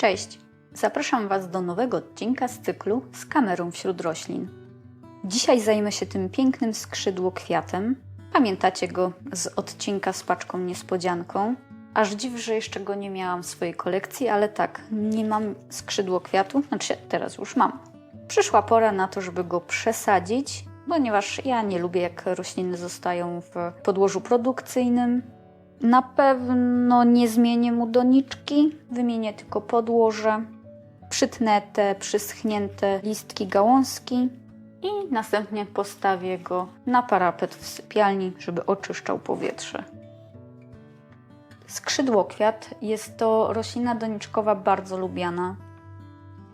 Cześć! Zapraszam Was do nowego odcinka z cyklu z kamerą wśród roślin. Dzisiaj zajmę się tym pięknym skrzydłokwiatem. Pamiętacie go z odcinka z paczką niespodzianką? Aż dziw, że jeszcze go nie miałam w swojej kolekcji, ale tak, nie mam skrzydłokwiatu, znaczy teraz już mam. Przyszła pora na to, żeby go przesadzić, ponieważ ja nie lubię, jak rośliny zostają w podłożu produkcyjnym. Na pewno nie zmienię mu doniczki, wymienię tylko podłoże, przytnę te przyschnięte listki gałązki i następnie postawię go na parapet w sypialni, żeby oczyszczał powietrze. Skrzydłokwiat jest to roślina doniczkowa bardzo lubiana.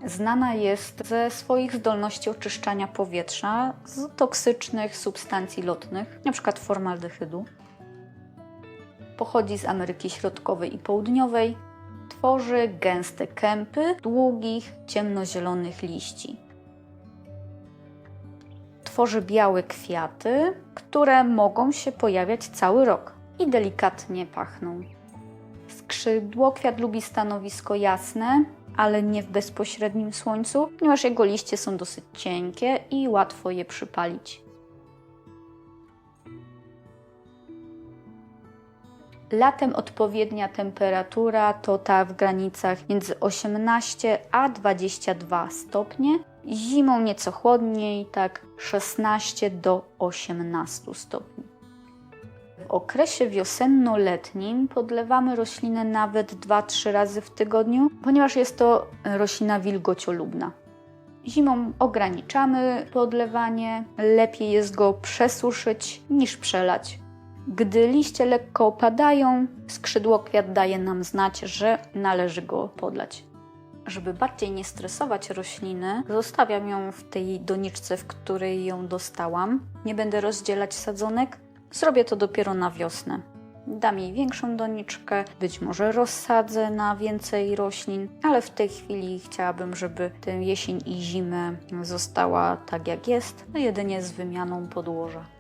Znana jest ze swoich zdolności oczyszczania powietrza z toksycznych substancji lotnych, np. formaldehydu. Pochodzi z Ameryki Środkowej i Południowej. Tworzy gęste kępy długich, ciemnozielonych liści. Tworzy białe kwiaty, które mogą się pojawiać cały rok i delikatnie pachną. Skrzydłokwiat lubi stanowisko jasne, ale nie w bezpośrednim słońcu, ponieważ jego liście są dosyć cienkie i łatwo je przypalić. Latem odpowiednia temperatura to ta w granicach między 18 a 22 stopnie, zimą nieco chłodniej, tak 16 do 18 stopni. W okresie wiosenno-letnim podlewamy roślinę nawet 2-3 razy w tygodniu, ponieważ jest to roślina wilgociolubna. Zimą ograniczamy podlewanie, lepiej jest go przesuszyć niż przelać. Gdy liście lekko opadają, skrzydłokwiat daje nam znać, że należy go podlać. Żeby bardziej nie stresować rośliny, zostawiam ją w tej doniczce, w której ją dostałam. Nie będę rozdzielać sadzonek, zrobię to dopiero na wiosnę. Dam jej większą doniczkę, być może rozsadzę na więcej roślin, ale w tej chwili chciałabym, żeby tę jesień i zimę została tak jak jest, no jedynie z wymianą podłoża.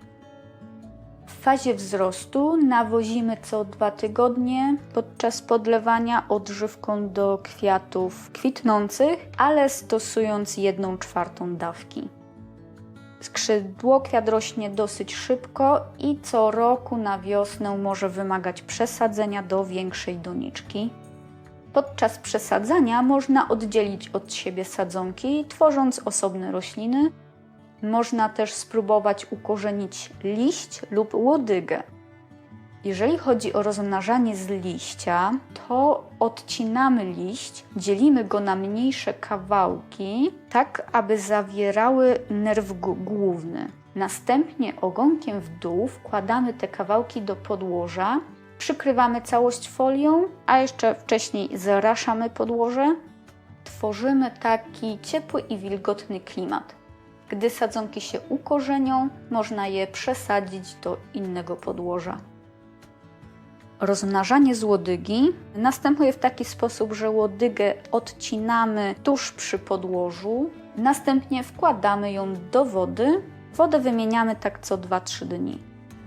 Fazie wzrostu nawozimy co dwa tygodnie podczas podlewania odżywką do kwiatów kwitnących, ale stosując 1 czwartą dawki. Skrzydłokwiat rośnie dosyć szybko i co roku na wiosnę może wymagać przesadzenia do większej doniczki. Podczas przesadzania można oddzielić od siebie sadzonki, tworząc osobne rośliny, można też spróbować ukorzenić liść lub łodygę. Jeżeli chodzi o rozmnażanie z liścia, to odcinamy liść, dzielimy go na mniejsze kawałki, tak aby zawierały nerw główny. Następnie ogonkiem w dół wkładamy te kawałki do podłoża, przykrywamy całość folią, a jeszcze wcześniej zaraszamy podłoże. Tworzymy taki ciepły i wilgotny klimat. Gdy sadzonki się ukorzenią, można je przesadzić do innego podłoża. Rozmnażanie z łodygi następuje w taki sposób, że łodygę odcinamy tuż przy podłożu, następnie wkładamy ją do wody. Wodę wymieniamy tak co 2-3 dni.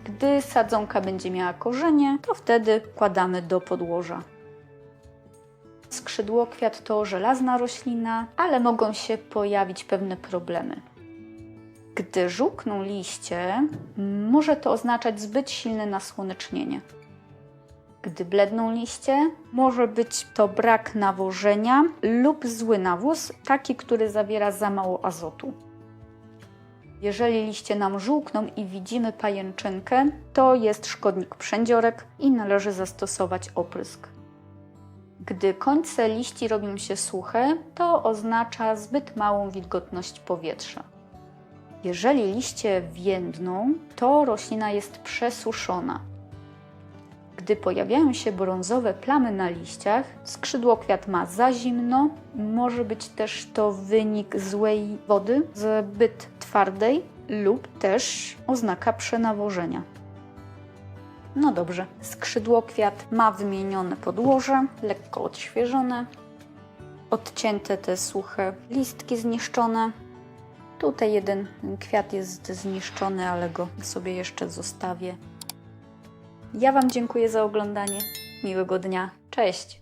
Gdy sadzonka będzie miała korzenie, to wtedy wkładamy do podłoża. Skrzydłokwiat to żelazna roślina, ale mogą się pojawić pewne problemy. Gdy żółkną liście, może to oznaczać zbyt silne nasłonecznienie. Gdy bledną liście, może być to brak nawożenia lub zły nawóz, taki, który zawiera za mało azotu. Jeżeli liście nam żółkną i widzimy pajęczynkę, to jest szkodnik przędziorek i należy zastosować oprysk. Gdy końce liści robią się suche, to oznacza zbyt małą wilgotność powietrza. Jeżeli liście więdną, to roślina jest przesuszona. Gdy pojawiają się brązowe plamy na liściach, skrzydłokwiat ma za zimno, może być też to wynik złej wody, zbyt twardej lub też oznaka przenawożenia. No dobrze, skrzydłokwiat ma wymienione podłoże, lekko odświeżone, odcięte te suche listki zniszczone. Tutaj jeden kwiat jest zniszczony, ale go sobie jeszcze zostawię. Ja Wam dziękuję za oglądanie. Miłego dnia. Cześć!